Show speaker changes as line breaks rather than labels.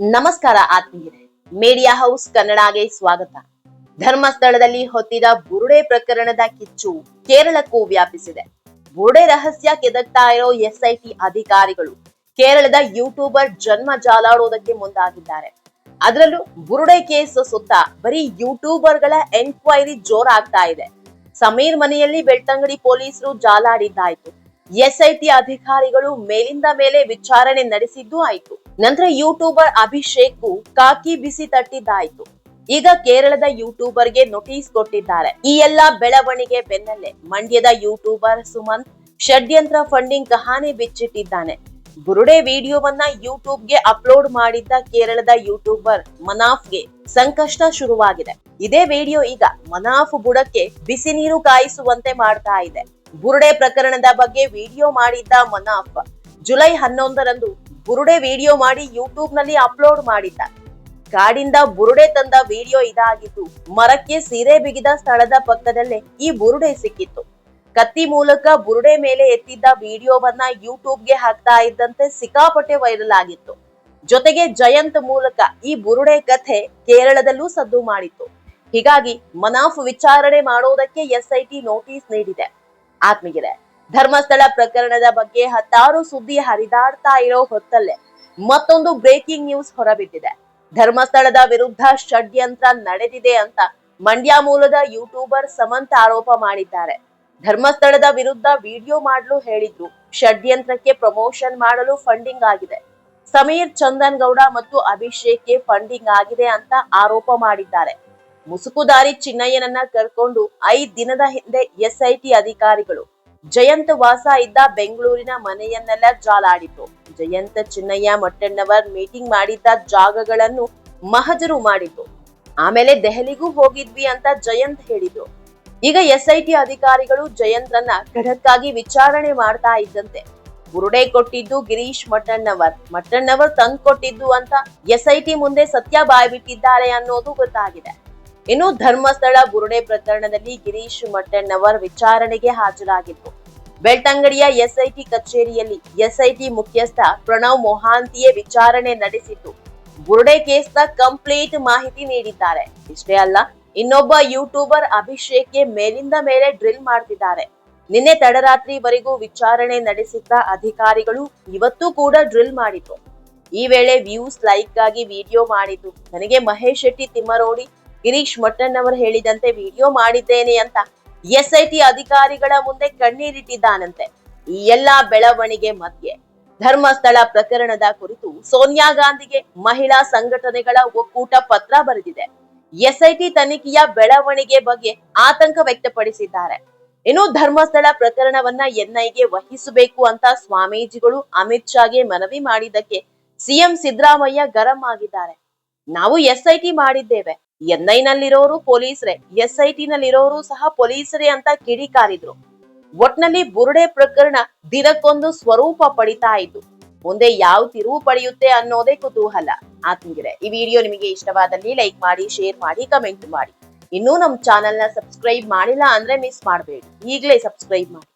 ನಮಸ್ಕಾರ ಆತ್ಮೀಯರೇ. Media house ಕನ್ನಡಗೆ ಸ್ವಾಗತ. ಧರ್ಮಸ್ಥಳದಲ್ಲಿ ಹೊತ್ತಿದ ಬುರುಡೆ ಪ್ರಕರಣದ ಕಿಚ್ಚು ಕೇರಳಕ್ಕೂ ವ್ಯಾಪಿಸಿದೆ. ಬುರುಡೆ ರಹಸ್ಯ ಕೆದಕ್ತಾ ಇರೋ ಎಸ್ಐಟಿ ಅಧಿಕಾರಿಗಳು ಕೇರಳದ ಯೂಟ್ಯೂಬರ್ ಜನ್ಮ ಜಾಲಾಡೋದಕ್ಕೆ ಮುಂದಾಗಿದ್ದಾರೆ. ಅದರಲ್ಲೂ ಬುರುಡೆ ಕೇಸ್ ಸುತ್ತ ಬರೀ ಯೂಟ್ಯೂಬರ್ಗಳ ಎನ್ಕ್ವೈರಿ ಜೋರಾಗ್ತಾ ಇದೆ. ಸಮೀರ್ ಮನೆಯಲ್ಲಿ ಬೆಳ್ತಂಗಡಿ ಪೊಲೀಸರು ಜಾಲಾಡಿದ್ದಾಯ್ತು. ಎಸ್ಐಟಿ ಅಧಿಕಾರಿಗಳು ಮೇಲಿಂದ ಮೇಲೆ ವಿಚಾರಣೆ ನಡೆಸಿದ್ದು ಆಯ್ತು. ನಂತರ ಯೂಟ್ಯೂಬರ್ ಅಭಿಷೇಕ್ ಕಾಕಿ ಬಿಸಿ ತಟ್ಟಿದ್ದಾಯ್ತು. ಈಗ ಕೇರಳದ ಯೂಟ್ಯೂಬರ್ಗೆ ನೋಟಿಸ್ ಕೊಟ್ಟಿದ್ದಾರೆ. ಈ ಎಲ್ಲಾ ಬೆಳವಣಿಗೆ ಬೆನ್ನಲ್ಲೇ ಮಂಡ್ಯದ ಯೂಟ್ಯೂಬರ್ ಸುಮಂತ್ ಷಡ್ಯಂತ್ರ ಫಂಡಿಂಗ್ ಕಹಾನಿ ಬಿಚ್ಚಿಟ್ಟಿದ್ದಾನೆ. ಬುರುಡೆ ವಿಡಿಯೋವನ್ನ ಯೂಟ್ಯೂಬ್ಗೆ ಅಪ್ಲೋಡ್ ಮಾಡಿದ್ದ ಕೇರಳದ ಯೂಟ್ಯೂಬರ್ ಮನಾಫ್ಗೆ ಸಂಕಷ್ಟ ಶುರುವಾಗಿದೆ. ಇದೇ ವಿಡಿಯೋ ಈಗ ಮನಾಫ್ ಬುಡಕ್ಕೆ ಬಿಸಿ ನೀರು ಕಾಯಿಸುವಂತೆ ಮಾಡ್ತಾ ಇದೆ. ಬುರುಡೆ ಪ್ರಕರಣದ ಬಗ್ಗೆ ವಿಡಿಯೋ ಮಾಡಿದ್ದ ಮನಾಫ್ ಜುಲೈ ಹನ್ನೊಂದರಂದು ಬುರುಡೆ ವಿಡಿಯೋ ಮಾಡಿ ಯೂಟ್ಯೂಬ್ನಲ್ಲಿ ಅಪ್ಲೋಡ್ ಮಾಡಿದ್ದ. ಕಾಡಿಂದ ಬುರುಡೆ ತಂದ ವಿಡಿಯೋ ಇದಾಗಿದ್ದು, ಮರಕ್ಕೆ ಸೀರೆ ಬಿಗಿದ ಸ್ಥಳದ ಪಕ್ಕದಲ್ಲೇ ಈ ಬುರುಡೆ ಸಿಕ್ಕಿತ್ತು. ಕತ್ತಿ ಮೂಲಕ ಬುರುಡೆ ಮೇಲೆ ಎತ್ತಿದ್ದ ವಿಡಿಯೋವನ್ನ ಯೂಟ್ಯೂಬ್ಗೆ ಹಾಕ್ತಾ ಇದ್ದಂತೆ ಸಿಕ್ಕಾಪಟ್ಟೆ ವೈರಲ್ ಆಗಿತ್ತು. ಜೊತೆಗೆ ಜಯಂತ್ ಮೂಲಕ ಈ ಬುರುಡೆ ಕಥೆ ಕೇರಳದಲ್ಲೂ ಸದ್ದು ಮಾಡಿತ್ತು. ಹೀಗಾಗಿ ಮನಾಫ್ ವಿಚಾರಣೆ ಮಾಡೋದಕ್ಕೆ ಎಸ್ಐಟಿ ನೋಟಿಸ್ ನೀಡಿದೆ. ಆತ್ಮೀಯರೇ ಧರ್ಮಸ್ಥಳ ಪ್ರಕರಣದ ಬಗ್ಗೆ ಹತ್ತಾರು ಸುದ್ದಿ ಹರಿದಾಡ್ತಾ ಇರೋ ಹೊತ್ತಲ್ಲೇ ಮತ್ತೊಂದು ಬ್ರೇಕಿಂಗ್ ನ್ಯೂಸ್ ಹೊರಬಿದ್ದಿದೆ. ಧರ್ಮಸ್ಥಳದ ವಿರುದ್ಧ ಷಡ್ಯಂತ್ರ ನಡೆದಿದೆ ಅಂತ ಮಂಡ್ಯ ಮೂಲದ ಯೂಟ್ಯೂಬರ್ ಸಮಂತ್ ಆರೋಪ ಮಾಡಿದ್ದಾರೆ. ಧರ್ಮಸ್ಥಳದ ವಿರುದ್ಧ ವಿಡಿಯೋ ಮಾಡಲು ಹೇಳಿದ್ರು. ಷಡ್ಯಂತ್ರಕ್ಕೆ ಪ್ರಮೋಷನ್ ಮಾಡಲು ಫಂಡಿಂಗ್ ಆಗಿದೆ. ಸಮೀರ್ ಚಂದನ್ ಗೌಡ ಮತ್ತು ಅಭಿಷೇಕ್ಗೆ ಫಂಡಿಂಗ್ ಆಗಿದೆ ಅಂತ ಆರೋಪ ಮಾಡಿದ್ದಾರೆ. ಮುಸುಕುದಾರಿ ಚಿನ್ನಯ್ಯನನ್ನ ಕರ್ಕೊಂಡು ಐದ್ ದಿನದ ಹಿಂದೆ ಎಸ್ಐಟಿ ಅಧಿಕಾರಿಗಳು ಜಯಂತ್ ವಾಸ ಇದ್ದ ಬೆಂಗಳೂರಿನ ಮನೆಯನ್ನೆಲ್ಲ ಜಾಲಾಡಿತು. ಜಯಂತ್ ಚಿನ್ನಯ್ಯ ಮೊಟ್ಟಣ್ಣವರ್ ಮೀಟಿಂಗ್ ಮಾಡಿದ್ದ ಜಾಗಗಳನ್ನು ಮಹಜರು ಮಾಡಿತು ಆಮೇಲೆ ದೆಹಲಿಗೂ ಹೋಗಿದ್ವಿ ಅಂತ ಜಯಂತ್ ಹೇಳಿದ್ರು. ಈಗ ಎಸ್ಐಟಿ ಅಧಿಕಾರಿಗಳು ಜಯಂತ್ರನ್ನ ಖಡಕ್ಕಾಗಿ ವಿಚಾರಣೆ ಮಾಡ್ತಾ ಇದ್ದಂತೆ. ಬುರುಡೆ ಕೊಟ್ಟಿದ್ದು ಗಿರೀಶ್ ಮಟ್ಟಣ್ಣವರ್. ಮಟ್ಟಣ್ಣವರ್ ತಂದ್ ಕೊಟ್ಟಿದ್ದು ಅಂತ ಎಸ್ಐಟಿ ಮುಂದೆ ಸತ್ಯ ಬಾಯ್ಬಿಟ್ಟಿದ್ದಾರೆ ಅನ್ನೋದು ಗೊತ್ತಾಗಿದೆ. ಇನ್ನು ಧರ್ಮಸ್ಥಳ ಬುರುಡೆ ಪ್ರಕರಣದಲ್ಲಿ ಗಿರೀಶ್ ಮಟ್ಟಣ್ಣವರ್ ವಿಚಾರಣೆಗೆ ಹಾಜರಾಗಿತ್ತು ಬೆಳ್ತಂಗಡಿಯ ಎಸ್ಐಟಿ ಕಚೇರಿಯಲ್ಲಿ ಎಸ್ಐಟಿ ಮುಖ್ಯಸ್ಥ ಪ್ರಣವ್ ಮೊಹಾಂತಿಯೇ ವಿಚಾರಣೆ ನಡೆಸಿದ್ದು. ಬುರುಡೆ ಕೇಸ್ನ ಕಂಪ್ಲೀಟ್ ಮಾಹಿತಿ ನೀಡಿದ್ದಾರೆ. ಇಷ್ಟೇ ಅಲ್ಲ, ಇನ್ನೊಬ್ಬ ಯೂಟ್ಯೂಬರ್ ಅಭಿಷೇಕ್ಗೆ ಮೇಲಿಂದ ಮೇಲೆ ಡ್ರಿಲ್ ಮಾಡ್ತಿದ್ದಾರೆ. ನಿನ್ನೆ ತಡರಾತ್ರಿವರೆಗೂ ವಿಚಾರಣೆ ನಡೆಸಿದ್ದ ಅಧಿಕಾರಿಗಳು ಇವತ್ತು ಕೂಡ ಡ್ರಿಲ್ ಮಾಡಿತು ಈ ವೇಳೆ ವ್ಯೂಸ್ ಲೈಕ್ ಆಗಿ ವಿಡಿಯೋ ಮಾಡಿದ್ದು. ನನಗೆ ಮಹೇಶ್ ಶೆಟ್ಟಿ ತಿಮ್ಮರೋಡಿ ಗಿರೀಶ್ ಮಟ್ಟಣ್ಣವರು ಹೇಳಿದಂತೆ ವಿಡಿಯೋ ಮಾಡಿದ್ದೇನೆ ಅಂತ ಎಸ್ಐಟಿ ಅಧಿಕಾರಿಗಳ ಮುಂದೆ ಕಣ್ಣೀರಿಟ್ಟಿದ್ದಾನಂತೆ. ಈ ಎಲ್ಲಾ ಬೆಳವಣಿಗೆ ಮಧ್ಯೆ ಧರ್ಮಸ್ಥಳ ಪ್ರಕರಣದ ಕುರಿತು ಸೋನಿಯಾ ಗಾಂಧಿಗೆ ಮಹಿಳಾ ಸಂಘಟನೆಗಳ ಒಕ್ಕೂಟ ಪತ್ರ ಬರೆದಿದೆ. ಎಸ್ಐಟಿ ತನಿಖೆಯ ಬೆಳವಣಿಗೆ ಬಗ್ಗೆ ಆತಂಕ ವ್ಯಕ್ತಪಡಿಸಿದ್ದಾರೆ. ಇನ್ನು ಧರ್ಮಸ್ಥಳ ಪ್ರಕರಣವನ್ನ ಎನ್ಐಗೆ ವಹಿಸಬೇಕು ಅಂತ ಸ್ವಾಮೀಜಿಗಳು ಅಮಿತ್ ಶಾಗೆ ಮನವಿ ಮಾಡಿದ್ದಕ್ಕೆ ಸಿಎಂ ಸಿದ್ದರಾಮಯ್ಯ ಗರಂ ಆಗಿದ್ದಾರೆ. ನಾವು ಎಸ್ಐಟಿ ಮಾಡಿದ್ದೇವೆ. ಎನ್ಐ ನಲ್ಲಿರೋರು ಪೊಲೀಸರೇ ಟಿ ನಲ್ಲಿರೋರು ಸಹ ಪೊಲೀಸರೇ ಅಂತ ಕಿಡಿಕಾರಿದ್ರು ಒಟ್ನಲ್ಲಿ ಬುರುಡೆ ಪ್ರಕರಣ ದಿನಕ್ಕೊಂದು ಸ್ವರೂಪ ಪಡಿತಾ ಇತ್ತು. ಮುಂದೆ ಯಾವ ತಿರುವು ಪಡೆಯುತ್ತೆ ಅನ್ನೋದೇ ಕುತೂಹಲ. ಆತ್ಮೀಯರೇ ಈ ವಿಡಿಯೋ ನಿಮಗೆ ಇಷ್ಟವಾದಲ್ಲಿ ಲೈಕ್ ಮಾಡಿ, ಶೇರ್ ಮಾಡಿ, ಕಮೆಂಟ್ ಮಾಡಿ. ಇನ್ನೂ ನಮ್ಮ ಚಾನೆಲ್ನ ಸಬ್ಸ್ಕ್ರೈಬ್ ಮಾಡಿಲ್ಲ ಅಂದ್ರೆ ಮಿಸ್ ಮಾಡಬೇಡಿ. ಈಗಲೇ ಸಬ್ಸ್ಕ್ರೈಬ್ ಮಾಡಿ.